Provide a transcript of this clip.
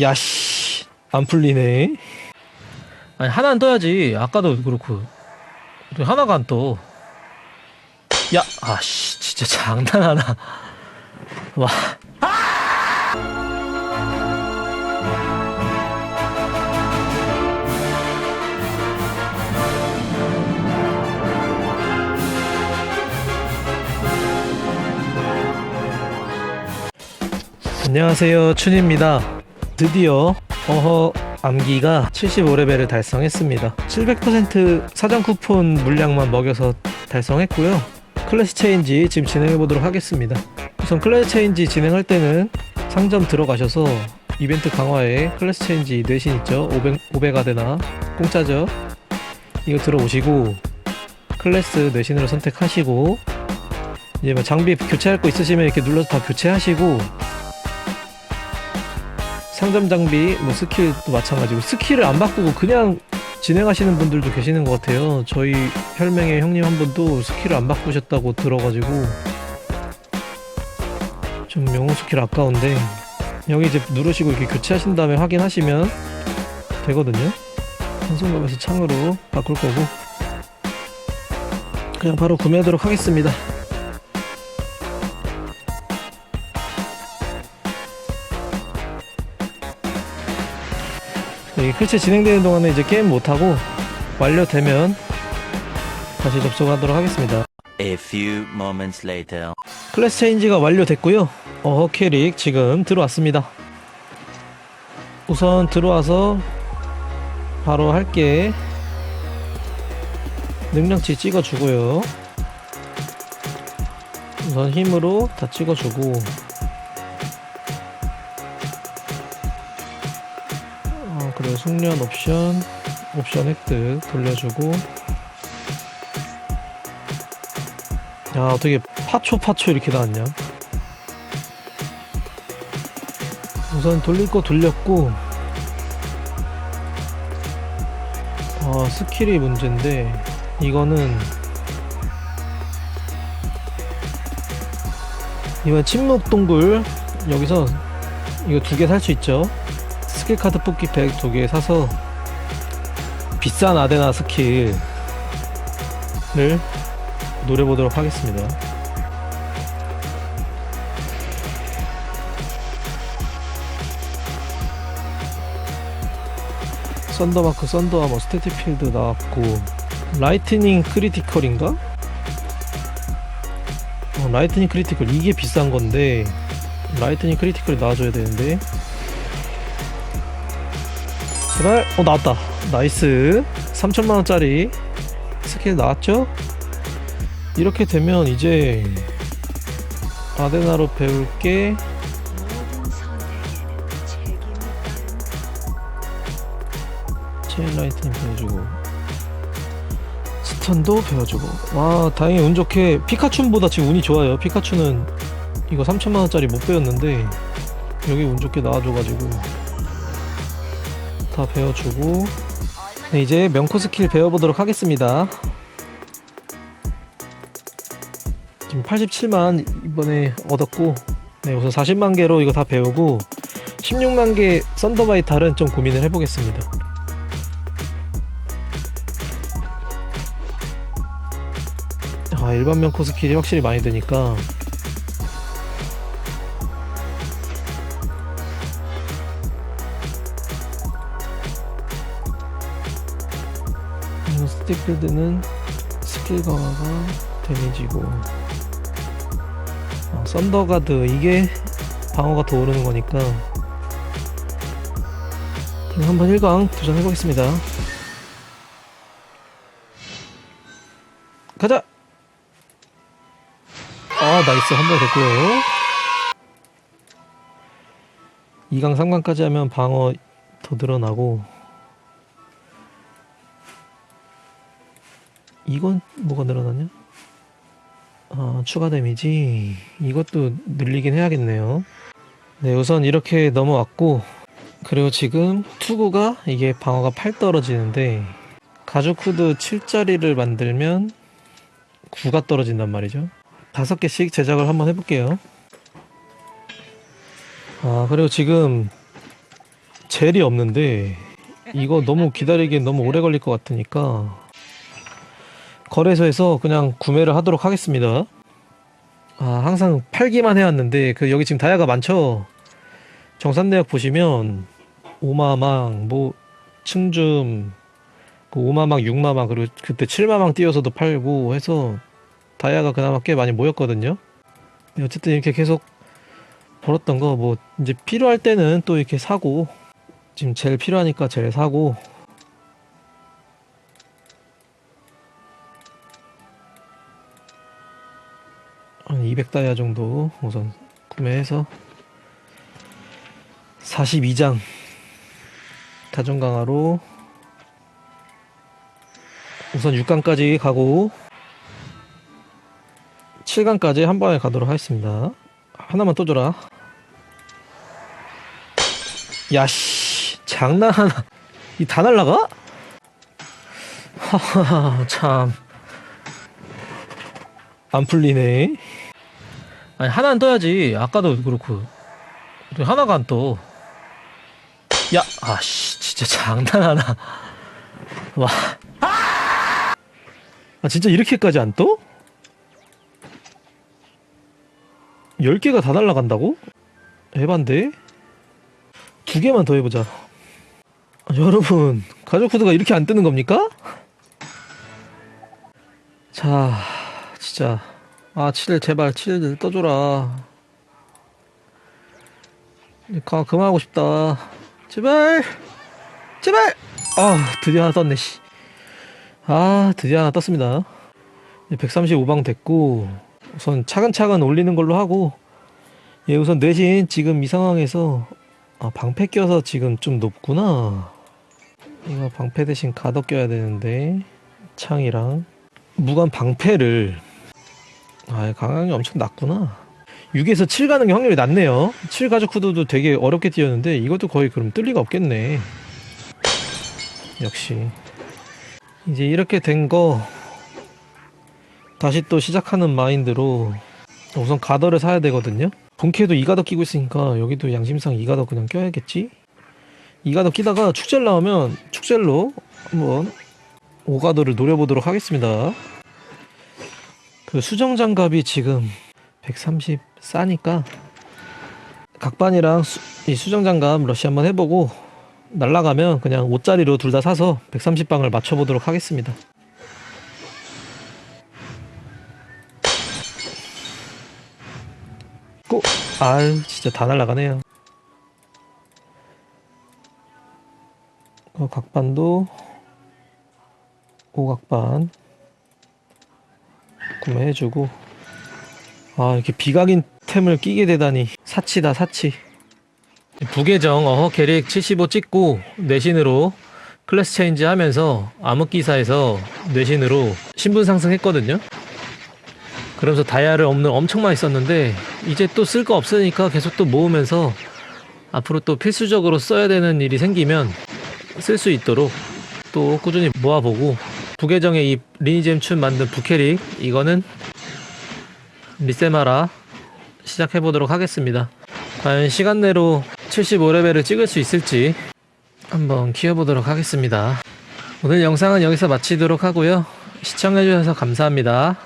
야씨 안 풀리네. 아니 하나는 떠야지. 아까도 그렇고. 또 하나가 안 떠. 야 아씨 진짜 장난하나. 와. 안녕하세요 춘입니다 드디어 어허 암기가 75레벨을 달성했습니다. 700% 사전 쿠폰 물량만 먹여서 달성했고요. 클래시 체인지 지금 진행해 보도록 하겠습니다. 우선 클래시 체인지 진행할 때는 상점 들어가셔서 이벤트 강화에 클래시 체인지 뇌신 있죠? 500, 500아데나? 공짜죠? 이거 들어오시고 클래스 뇌신으로 선택하시고 이제 뭐 장비 교체할 거 있으시면 이렇게 눌러서 다 교체하시고 상점 장비, 뭐 스킬도 마찬가지고 스킬을 안 바꾸고 그냥 진행하시는 분들도 계시는 것 같아요. 저희 혈맹의 형님 한 분도 스킬을 안 바꾸셨다고 들어가지고 좀 영웅 스킬 아까운데 여기 이제 누르시고 이렇게 교체하신 다음에 확인하시면 되거든요. 한손검에서 창으로 바꿀 거고 그냥 바로 구매하도록 하겠습니다. 이 클체 진행되는 동안에 이제 게임 못하고 완료되면 다시 접속하도록 하겠습니다. A few moments later. 클래스 체인지가 완료됐고요. 어허 캐릭 지금 들어왔습니다. 우선 들어와서 바로 할게 능력치 찍어주고요. 우선 힘으로 다 찍어주고 그리고 숙련 옵션 옵션 획득 돌려주고. 야 어떻게 파초 파초 이렇게 나왔냐? 우선 돌릴 거 돌렸고 아 스킬이 문제인데 이거는 이번 침묵 동굴 여기서 이거 두 개 살 수 있죠 스킬 카드 뽑기 백두개 사서 비싼 아데나 스킬을 노려보도록 하겠습니다. 썬더마크, 썬더아머, 스태티필드 나왔고 라이트닝 크리티컬인가? 어, 라이트닝 크리티컬 이게 비싼 건데 라이트닝 크리티컬이 나와줘야 되는데 제발 어 나왔다. 나이스. 3천만원짜리 스킬 나왔죠? 이렇게 되면 이제 아데나로 배울 게. 체인 라이트닝 배워주고. 스턴도 배워주고. 와 다행히 운 좋게 피카츄보다 지금 운이 좋아요. 피카츄는 이거 3천만원짜리 못 배웠는데 여기 운 좋게 나와줘가지고 다 배워주고. 네, 이제 명코 스킬 배워보도록 하겠습니다. 지금 87만 이번에 얻었고 네 우선 40만 개로 이거 다 배우고 16만 개 썬더바이탈은 좀 고민을 해보겠습니다. 아 일반 명코 스킬이 확실히 많이 드니까 스틱 빌드는 스킬 강화가 데미지고 아, 썬더가드 이게 방어가 더 오르는 거니까. 지금 한번 1강 도전해보겠습니다. 가자! 아 나이스. 한 번 됐고요. 2강 3강까지 하면 방어 더 늘어나고 이건 뭐가 늘어나냐? 아 추가 데미지. 이것도 늘리긴 해야겠네요. 네 우선 이렇게 넘어왔고 그리고 지금 투구가 이게 방어가 8 떨어지는데 가죽 후드 7짜리를 만들면 9가 떨어진단 말이죠. 다섯 개씩 제작을 한번 해볼게요. 아 그리고 지금 젤이 없는데 이거 너무 기다리기엔 너무 오래 걸릴 것 같으니까 거래소에서 그냥 구매를 하도록 하겠습니다. 아, 항상 팔기만 해왔는데 그 여기 지금 다이아가 많죠. 정산내역 보시면 오마망, 뭐 층줌, 그 오마망, 육마망 그리고 그때 칠마망 띄어서도 팔고 해서 다이아가 그나마 꽤 많이 모였거든요. 어쨌든 이렇게 계속 벌었던 거 뭐 이제 필요할 때는 또 이렇게 사고 지금 제일 필요하니까 제일 사고 200다이아 정도 우선 구매해서 42장 다중강화로 우선 6강까지 가고 7강까지 한 번에 가도록 하겠습니다. 하나만 또 줘라. 야씨 장난하나 이 다 날라가? 하하 참안 풀리네 아니 하나는 떠야지 아까도 그렇고 왜 하나가 안 떠. 야 아씨 진짜 장난하나 와 아, 진짜 이렇게까지 안 떠? 10개가 다 날라간다고? 에반데? 두 개만 더 해보자. 아, 여러분, 가족 코드가 이렇게 안 뜨는 겁니까? 자, 진짜. 아, 7 제발 7 떠줘라. 가, 그만하고 싶다. 제발! 제발! 아, 드디어 하나 떴네, 씨. 아, 드디어 하나 떴습니다. 135방 됐고, 우선 차근차근 올리는 걸로 하고, 예, 우선 내신 지금 이 상황에서 아, 방패 껴서 지금 좀 높구나. 이거 방패 대신 가덕 껴야 되는데 창이랑 무관 방패를 아, 강향이 엄청 낮구나. 6에서 7 가는 게 확률이 낮네요. 7 가죽 후드도 되게 어렵게 뛰었는데 이것도 거의 그럼 뜰 리가 없겠네. 역시 이제 이렇게 된 거 다시 또 시작하는 마인드로 우선 가더를 사야 되거든요. 본캐도 이가더 끼고 있으니까 여기도 양심상 이가더 그냥 껴야겠지? 이가더 끼다가 축제를 나오면 축제로 한번 오가더를 노려보도록 하겠습니다. 그 수정 장갑이 지금 130 싸니까 각반이랑 수, 이 수정 장갑 러시 한번 해보고 날라가면 그냥 5짜리로 둘 다 사서 130방을 맞춰보도록 하겠습니다. 고! 아유 진짜 다 날라가네요 어, 각반도 오각반 구매해주고. 아 이렇게 비각인 템을 끼게 되다니. 사치다 사치. 부계정 어허 캐릭 75 찍고 내신으로 클래스 체인지 하면서 암흑기사에서 내신으로 신분 상승했거든요. 그러면서 다이아를 없는 엄청 많이 썼는데 이제 또 쓸 거 없으니까 계속 또 모으면서 앞으로 또 필수적으로 써야 되는 일이 생기면 쓸 수 있도록 또 꾸준히 모아보고 부계정에 이 리니잼 춘 만든 부캐릭 이거는 리세마라 시작해보도록 하겠습니다. 과연 시간 내로 75레벨을 찍을 수 있을지 한번 키워보도록 하겠습니다. 오늘 영상은 여기서 마치도록 하고요. 시청해주셔서 감사합니다